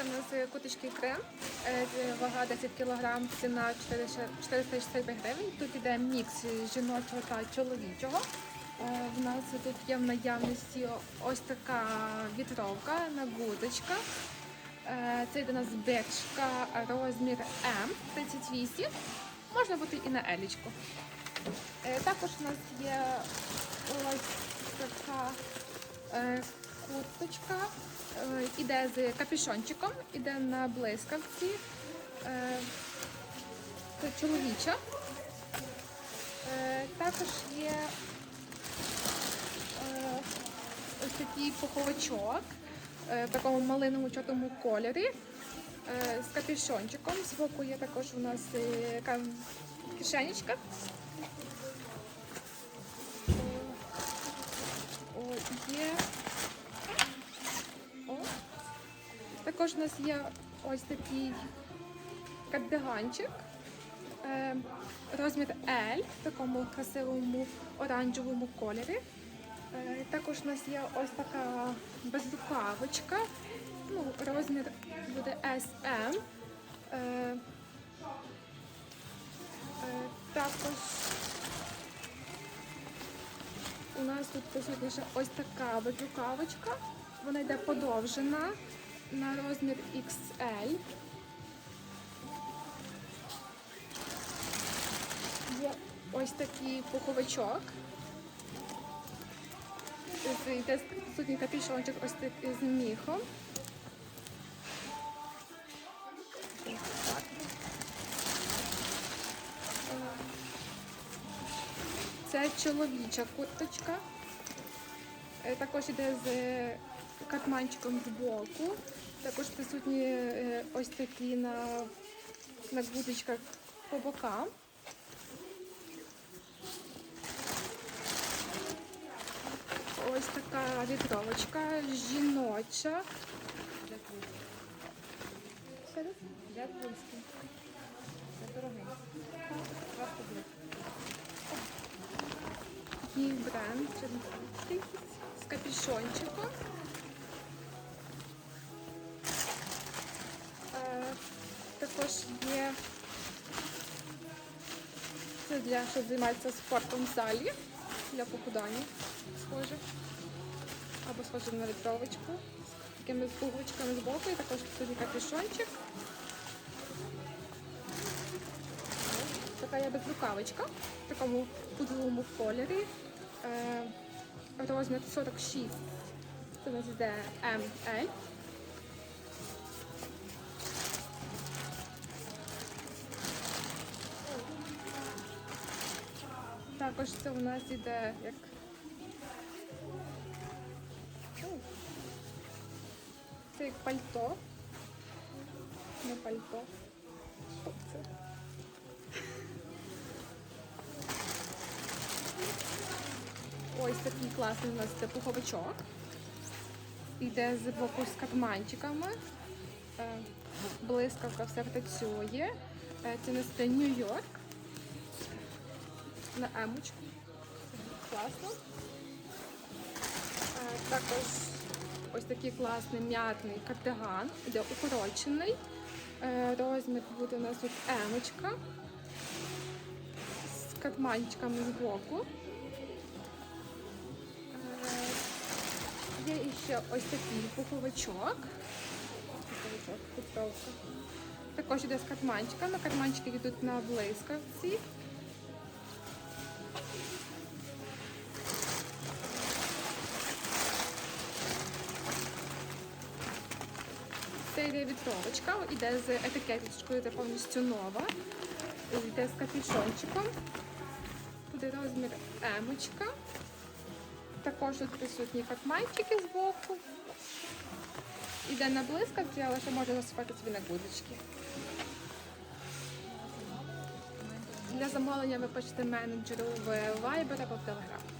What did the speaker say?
Це у нас куточки крем, е, вага 10 кг, ціна 465 гривень. Тут іде мікс жіночого та чоловічого. Е, В нас тут є в наявності ось така вітровка на гудочках. Е, Це йде у нас бечка розмір М 38. Можна бути і на елічку. Е, Також у нас є ось така е, курточка. Е, Іде з капюшончиком, іде на блискавці. Е, Це чоловіча. Е, Також є ось такий пуховичок е, в такому малиному чотому кольорі з капюшончиком. Збоку є також у нас кишенечка. Також у нас є ось такий кардиганчик. Е, розмір L в такому красивому оранжевому кольорі. Е, також у нас є ось така безрукавочка. Ну, розмір буде SM. Е, також у нас тут присутня ось така безрукавочка. Вона йде подовжена на розмір XL. Є ось такий пуховичок. Йде присутній капюшончик ось такий з міхом. Це чоловіча курточка. Е, Також йде з катманчиком з боку. Також присутні е, ось такі на, на гудочках по бокам. Ось така вітровочка жіноча. Раз? Японський. Це дорогий. Такий бренд з капюшончиком. Також є це для щоб займатися спортом в залі для похудання схоже. Або схоже на вітровочку з такими пуговичками з боку і також тут є капюшончик. Така є безрукавочка в такому пудровому кольорі. Е, розмір 46. Це у нас йде ML. Також це у нас іде як. Це як пальто. Не пальто. Ось такий класний у нас це пуховичок. Йде з боку з катманчиками. Е, Блискавка все працює. Е, Це у нас Нью-Йорк. На емочку. Класно. Е, Також ось такий класний м'ятний кардиган. Іде укорочений. Е, Розмір буде у нас тут емочка. З катманчиками з боку. Е, Є іще ось такий пуховичок. Також іде з карманчиками. Карманчики йдуть на блискавці. Вітровочка, йде з етикеточкою, це повністю нова. Йде з капюшончиком. Буде розмір емочка. Також тут присутні катманчики з боку. Іде на блискавці, але ще може засипати собі на гудочки. Для замовлення ви пишете менеджеру в Viber або в Telegram.